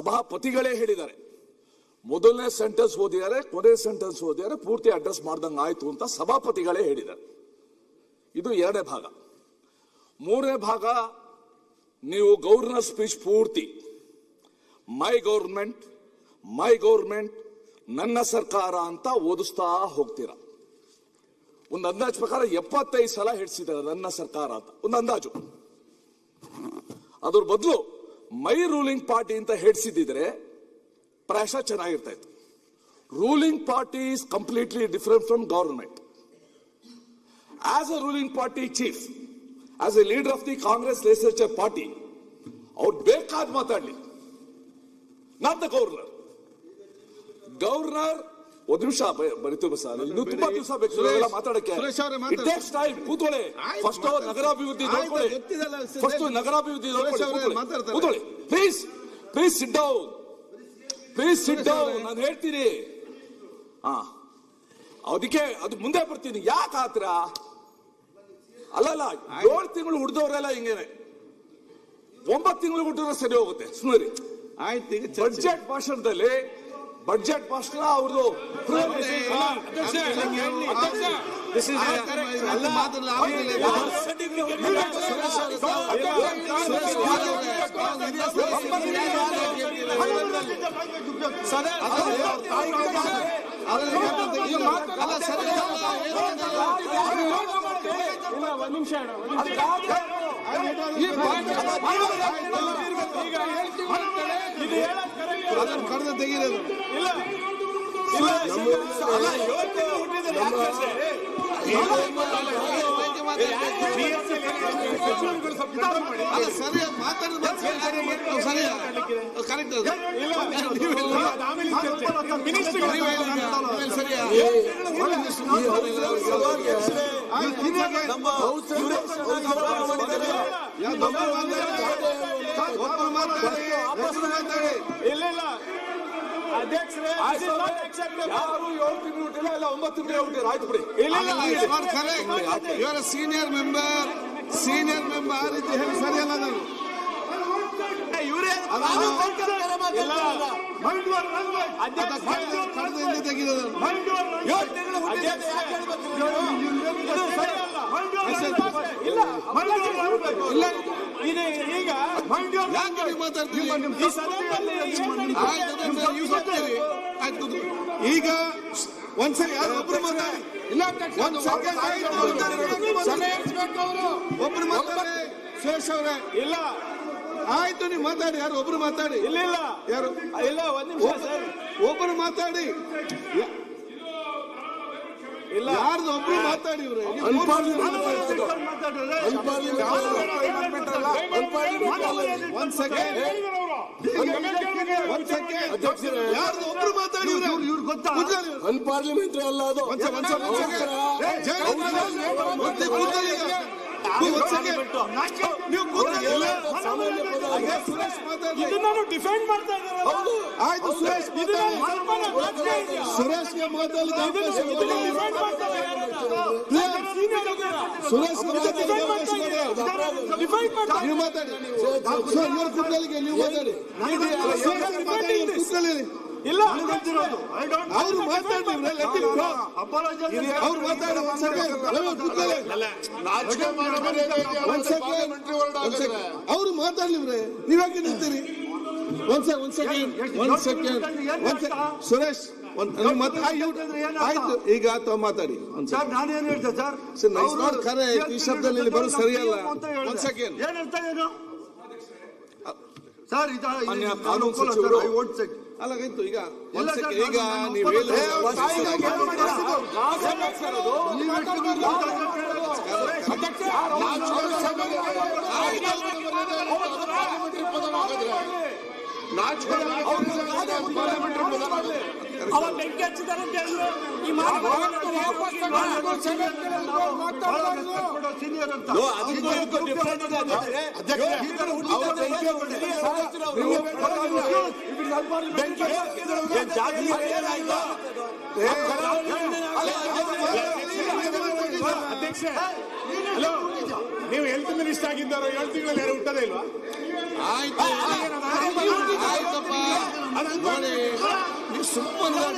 ಸಭಾಪತಿಗಳೇ ಹೇಳಿದ್ದಾರೆ. ಮೊದಲನೇ ಸೆಂಟೆನ್ಸ್ ಓದಿದ್ದಾರೆ, ಕೊನೆ ಸೆಂಟೆನ್ಸ್ ಓದಿದ್ದಾರೆ, ಪೂರ್ತಿ ಅಡ್ರೆಸ್ ಮಾಡ್ದಂಗೆ ಆಯ್ತು ಅಂತ ಸಭಾಪತಿಗಳೇ ಹೇಳಿದ್ದಾರೆ. ಇದು ಎರಡನೇ ಭಾಗ. ಮೂರನೇ ಭಾಗ, ನೀವು ಗೌರ್ನರ್ ಸ್ಪೀಚ್ ಪೂರ್ತಿ ಮೈ ಗೌರ್ಮೆಂಟ್ ಮೈ ಗೌರ್ಮೆಂಟ್ ನನ್ನ ಸರ್ಕಾರ ಅಂತ ಓದಿಸ್ತಾ ಹೋಗ್ತೀರಾ. ಒಂದು ಅಂದಾಜು ಪ್ರಕಾರ ಎಪ್ಪತ್ತೈದು ಸಲ ಹಿಡಿಸಿದ್ದಾರೆ ನನ್ನ ಸರ್ಕಾರ ಅಂತ. ಒಂದು ಅಂದಾಜು. ಅದ್ರ ಬದಲು ಮೈ ರೂಲಿಂಗ್ ಪಾರ್ಟಿ ಅಂತ ಹೇಳಿಸಿದ್ರೆ ಪ್ರಾಯಶಃ ಚೆನ್ನಾಗಿರ್ತಾ ಇತ್ತು ruling party is completely different from government as a ruling party chief, as a leader of the Congress legislature party, ಅವ್ರು ಬೇಕಾದ ಮಾತಾಡಲಿ. Not the governor. ಗವರ್ನರ್ ಒಂದ್ ನಿಮಿಷ ಬರಿತೀವಿ ಸರ್ ಇನ್ನು ತುಂಬಾ ದಿವಸ ಬೇಕು. ಮಾತಾಡಕ್ಕೆ ಇಟ್. ಟೇಕ್ಸ್ ಟೈಮ್ ಕೂತ್ಕೊಳ್ಳಿ. ಫಸ್ಟ್ ಅವರ್ ನಗರಾಭಿವೃದ್ಧಿ ಫಸ್ಟ್ ನಗರಾಭಿವೃದ್ಧಿ. ಕೂತ್ಕೊಳ್ಳಿ. Please please sit down please sit down. ನಾನು ಹೇಳ್ತೀನಿ. ಹಾ. ಅದಕ್ಕೆ ಅದು ಮುಂದೆ ಬರ್ತೀನಿ. ಯಾಕೆ ಆತರ ಅಲ್ಲಲ್ಲ ಏಳು ತಿಂಗಳು ಹುಡ್ದವ್ರೆಲ್ಲ ಹಿಂಗೇನೆ. ಒಂಬತ್ತು ತಿಂಗಳು ಹುಟ್ಟಿದ್ರೆ ಸರಿ ಹೋಗುತ್ತೆ. ಸುಮ್ಮನೆ ಆಯ್ತು ಬಡ್ಜೆಟ್ ಭಾಷಣದಲ್ಲಿ ಬಡ್ಜೆಟ್ ಭಾಷಣ ಅವ್ರದ್ದು ಅಲ್ಲ ಸರಿ ಅದನ್ನು ಕಡ್ದು ತೆಗೀರೋದು ಅಲ್ಲ ಸರಿ ಮಾತಾಡಿದ ಕರೆಕ್ಟ್ ಇಲ್ಲ ಇಲ್ಲ ಅಧ್ಯಕ್ಷರೇ this is not acceptable. ಯಾರು ಏಳು ತಿಂಗಳು ಹುಟ್ಟಿಲ್ಲ ಇಲ್ಲ ಒಂಬತ್ತು ತಿಂಗಳು ಹುಟ್ಟಿಲ್ಲ ಆಯ್ತು ಬಿಡಿ. senior member. Senior member ಆ ರೀತಿ ಹೇಳಿ ಸರಿಯಲ್ಲ ನಾನು. ಇಲ್ಲ ಇದು ಈಗ ಯಾಕೆ ನೀವು ಮಾತಾಡ್ತೀರಿ ಈ ನಡೀತಿದೆ? ಆಯ್ತು ಅದನ್ನ ನೀವು. ಆಯ್ತು ಕೂತ್ಕೊಳ್ಳಿ. ಈಗ ಒಂದ್ಸರಿ ಯಾರು ಒಬ್ರು ಮಾತಾಡಿ. ಇಲ್ಲ ಒಂದ್ ಸೆಕೆಂಡ್ ಒಬ್ರು ಮಾತಾಡಿ. ಸುರೇಶ್ ಅವರೇ ಇಲ್ಲ. ಆಯ್ತು ನೀವು ಮಾತಾಡಿ ಯಾರು ಒಬ್ರು ಮಾತಾಡಿ. ಇಲ್ಲ ಇಲ್ಲ. ಯಾರು ಇಲ್ಲ ಒಂದ್ ನಿಮಿಷ ಸರ್. ಒಬ್ರು ಮಾತಾಡಿ. ಯಾರ್ದು ಒಬ್ರು ಮಾತಾಡಿ ಒಂದ್ ಸೆಕೆಂಡ್ ಒಂದ್ ಸೆಕೆಂಡ್ ಯಾರ್ದು ಒಬ್ರು ಮಾತಾಡಿ ಇವ್ರು ಗೊತ್ತಾ ಅನ್ಪಾರ್ಲಿಮೆಂಟ್ರಿ ಅಲ್ಲ ಅದು ಇದನ್ನ ಡಿಫೆಂಡ್ ಮಾಡ್ತಾ ಆಯ್ತು ಸುರೇಶ್ ಸುರೇಶ್ಗೆ. ಸುರೇಶ್ ನೀವು ಮಾತಾಡಿ. ನೀವು ಇಲ್ಲ ಅವರು ಮಾತಾಡಿ ಅವ್ರು ಮಾತಾಡ್ಲಿವ್ರೆ ನೀವಾಗಿ ಕುತ್ತಲಿ ಒಂದ್ ಸೆಕೆಂಡ್. ಒಂದ್ ಸೆಕೆಂಡ್. ನೀವ್ಯಾಕೆ ನಿಂತೀರಿ? ಒಂದ್ ಸೆಕೆಂಡ್. ಒಂದ್ ಸೆಕೆಂಡ್. ಒಂದ್ ಸುರೇಶ್ ಆಯ್ತು, ಈಗ ತಾವು ಮಾತಾಡಿ. ಸರ್ ನಾನೇನ್ correct. ಈ ಶಬ್ದದಲ್ಲಿ ಬರೋದು ಸರಿಯಲ್ಲ. ಒಂದ್ ಸೆಕೆಂಡ್. ಏನ್ ಹೇಳ್ತಾ ಏನು ಸರ್ ಇದ ಕಾನೂನು ಸಚಿವರು- I won't say. ಅಲ್ಲ ಈಗ ಈಗ ನೀವು ಹಚ್ಚಿದ್ದಾರೆ ಅಂತ ಹೇಳಿದ್ರು ಈ ಮಾತು ಕೊಡೋ senior ಅಂತ ಅಧ್ಯಕ್ಷ ಹಲೋ ನೀವು ಹೆಲ್ತ್ ಮಿನಿಸ್ಟರ್ ಆಗಿದ್ದಾರೋ ಏಳು ತಿಂಗಳಲ್ಲಿ ಯಾರು ಹುಟ್ಟದೇ ಇಲ್ವಾ ಸುಮ್ಮನೆ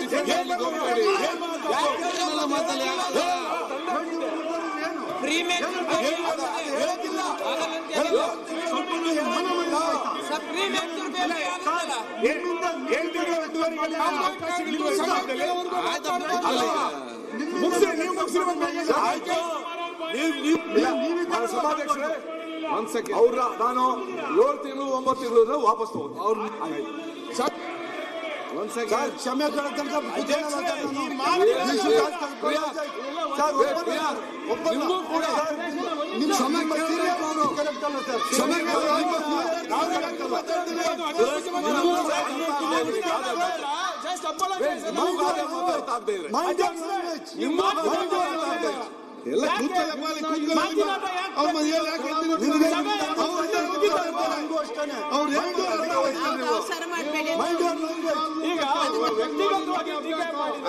ಸಭಾಧ್ಯಕ್ಷರೇ ಅವ್ರ ನಾನು ಏಳು ತಿಂಗಳು ಒಂಬತ್ತು ತಿಂಗಳು ವಾಪಸ್ ತಗೊಂಡು ಅವ್ರು ಒಂದ್ ಸೆಕೆಂಡ್ ಕ್ಷಮೆ ಕೇಳೋ ತನಕ ಕೂತ್ಕೊಳ್ಳೋ ಮಾತಾಡಿ. ಈ ಮಾತು ಪ್ರಿಯಾ, ಸರ್, ಪ್ರಿಯಾ, ಒಪ್ಪಂದ ಪ್ರಿಯಾ, ಸರ್, ಒಪ್ಪಂದ. ನಿಮ್ಗೂ ಕೂಡ ಸರ್, ನಿಮ್ಮ ಕ್ಷಮೆ ಕೇಳಿದ್ರೆ ಅವರು correct ಅಲ್ಲ ಸರ್. ಕ್ಷಮೆ ಕೇಳಿದ್ರೆ ಅವರು correct ಅಲ್ಲ. ನಿಮ್ಗೂ ಅದೇ ಮಾತಾಡ್ತಾ ಇದ್ರೆ. Mind your language. Mind your language. ಎಲ್ಲ ಕೂತ್ಕೊಳ್ಳಪ್ಪ ಅಲ್ಲಿ ಕೂತ್ಕೊಳ್ಳಿ ಅವ್ರ ಮನೆಯಲ್ಲಿ ಯಾಕೆ ನಿಮ್ಗೆ ಹೇಳ್ತೀನಿ ಅವ್ರು ಅಲ್ಲೇ ಹೋಗಿದ್ದಾರೆ ಅಂತ ನಂಗೂ ಅಷ್ಟೇನೆ. ಅವ್ರು ಹೇಳ್ತಾರೆ ಅಂತ ಹೋಗ್ತಾರೆ ನೀವು. ಅವಸರ ಮಾಡಬೇಡಿ Mind your language.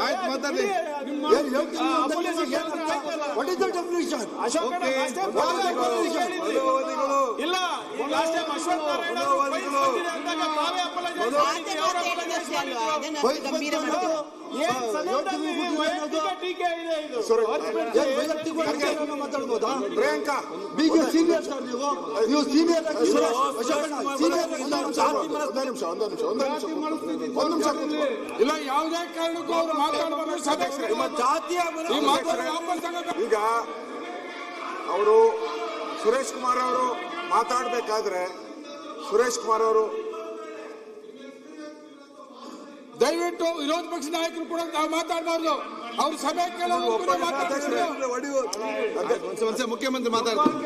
ಆಯ್ತು ಮಾತಾಡಿ? What is the definition? Okay ಇಲ್ಲ ಲಾಸ್ಟ್ ಟೈಮ್ ಅಶ್ವಥ್ ನಾರಾಯಣ ಅಷ್ಟು ವಯಸ್ಸು ಗಂಭೀರ ಮಾತಾಡ್ಬೋದಾ ಪ್ರಿಯಾಂಕಾ ಬಿಗೆ ಸೀನಿಯರ್ ಸರ್ ನೀವು. ನೀವು ಸೀನಿಯರ್ ಸೀನಿಯರ್ ನಿಮಿಷ ಒಂದೇ ನಿಮಿಷ ಒಂದೇ ನಿಮಿಷ ಒಂದು ನಿಮಿಷ. ಇಲ್ಲ ಯಾವುದೇ ಕಾರಣಕ್ಕೂ ಅವರು ಮಾತಾಡಬಾರ್ದು. ಸದಸ್ಯರು. ತಗೋಬೇಕು. ಈಗ ಅವರು ಸುರೇಶ್ ಕುಮಾರ್ ಅವರು ಮಾತಾಡಬೇಕಾದ್ರೆ ಸುರೇಶ್ ಕುಮಾರ್ ಅವರು ದಯವಿಟ್ಟು ವಿರೋಧ ಪಕ್ಷ ನಾಯಕರು ಕೂಡ ನಾವು ಮಾತಾಡಬಾರ್ದು. ಅವ್ರ ಸಭೆ ಮುಖ್ಯಮಂತ್ರಿ ಮಾತಾಡ್ತಾರೆ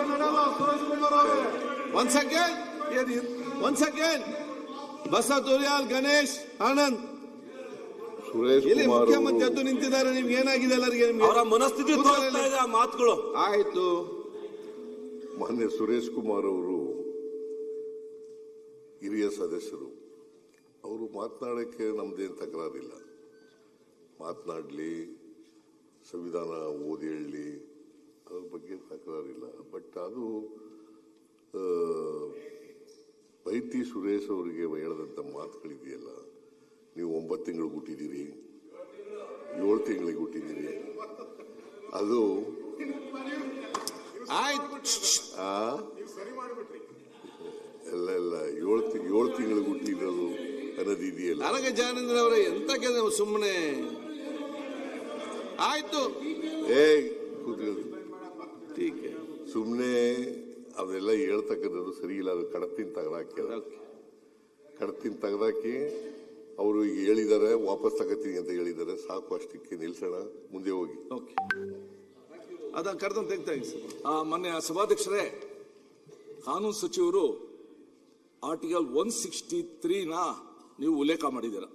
ಒಂದ್ ಸೆಕೆಂಡ್ ಒಂದ್ ಸೆಕೆಂಡ್ ಬಸವ ತುರಿಯಾಲ್ ಗಣೇಶ್ ಆನಂದ್. ಸುರೇಶ್ ಇಲ್ಲಿ ಮುಖ್ಯಮಂತ್ರಿ ಎದ್ದು ನಿಂತಿದ್ದಾರೆ ನಿಮ್ಗೆ ಏನಾಗಿದೆ ಎಲ್ಲರಿಗೆ ನಿಮ್ಗೆ? ಅವರ ಮನಸ್ಥಿತಿ ಮಾತುಗಳು. ಆಯ್ತು. ಮಾನ್ಯ ಸುರೇಶ್ ಕುಮಾರ್ ಅವರು ಹಿರಿಯ ಸದಸ್ಯರು. ಅವರು ಮಾತನಾಡೋಕ್ಕೆ ನಮ್ದೇನು ತಕರಾರಿಲ್ಲ. ಮಾತನಾಡಲಿ ಸಂವಿಧಾನ ಓದಿ ಹೇಳಲಿ ಅದ್ರ ಬಗ್ಗೆ ತಕರಾರಿಲ್ಲ. ಬಟ್ ಅದು ಬೈತಿ ಸುರೇಶ್ ಅವರಿಗೆ ಹೇಳಿದಂಥ ಮಾತುಗಳಿದೆಯಲ್ಲ ನೀವು ಒಂಬತ್ತು ತಿಂಗಳು ಹುಟ್ಟಿದ್ದೀರಿ ಏಳು ತಿಂಗಳಿಗೆ ಹುಟ್ಟಿದ್ದೀರಿ ಅದು ಎಲ್ಲ ಎಲ್ಲ ಏಳು ತಿಂಗ್ ಏಳು ತಿಂಗಳಿಗೆ ಹುಟ್ಟಿರೋದು ಅನ್ನೋದು ಇದೆಯಲ್ಲ ನನಗೆ ಜಾನೇಂದ್ರ ಅವರೇ ಎಂತ ಕೆಲಸ ಸುಮ್ಮನೆ ಆಯ್ತು. ಏ ಕೂತ್ಕೊಳ್ಳಿ. ಟೀಕೆ. ಸುಮ್ಮನೆ ಅವೆಲ್ಲ ಹೇಳ್ತಕ್ಕಂಥದ್ದು ಸರಿ ಇಲ್ಲ ಅದು ಕಡತಿನ ತೆಗೆದಾಕಿ ಕಡತಿನ ತಗದಾಕಿ ಅವರು ಈಗ ಹೇಳಿದ್ದಾರೆ ವಾಪಸ್ ತಗೋತೀನಿ ಅಂತ ಹೇಳಿದ್ದಾರೆ. ಸಾಕು ಅಷ್ಟಕ್ಕೆ ನಿಲ್ಸೋಣ. ಮುಂದೆ ಹೋಗಿ. ಓಕೆ. ಅದನ್ನ ಕರೆದು ತೆಗ್ತಾ ಮೊನ್ನೆ ಸಭಾಧ್ಯಕ್ಷರೇ ಕಾನೂನು ಸಚಿವರು ಆರ್ಟಿಕಲ್ ಒನ್ ಸಿಕ್ಸ್ಟಿ ತ್ರೀನ ನೀವು ಉಲ್ಲೇಖ ಮಾಡಿದ್ದೀರ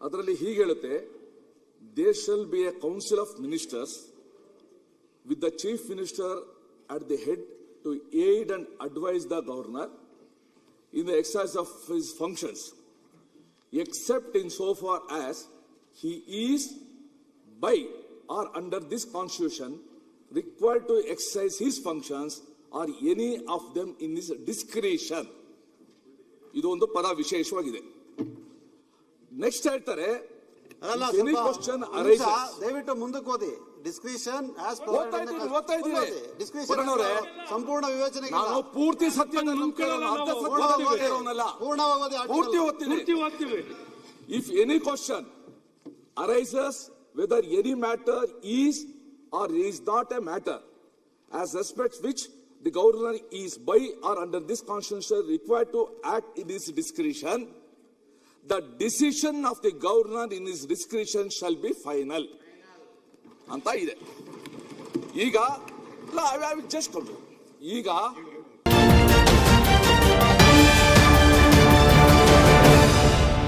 ಅದರಲ್ಲಿ ಹೀಗೆ ಹೇಳುತ್ತೆ there shall be a council of ministers with the chief minister at the head to aid and advise the governor in the exercise of his functions, except in so far as he is by or under this constitution required to exercise his functions or any of them in his discretion. ಇದು ಒಂದು ಪದ ವಿಶೇಷವಾಗಿದೆ. Next ಹೇಳ್ತಾರೆ ದಯವಿಟ್ಟು ಮುಂದಕ್ಕೆ ಓದಿ discretion ಸಂಪೂರ್ಣ ವಿವೇಚನೆ ನಾನು ಪೂರ್ತಿ ಪೂರ್ತಿ ಇಫ್ ಓದ್ತೀನಿ question arises whether any matter is or is not a matter as respect which the governor is by or under this constitution required to act in his discretion, the decision of the governor in his discretion shall be final. ಅಂತ ಇದೆ ಈಗ just ಈಗ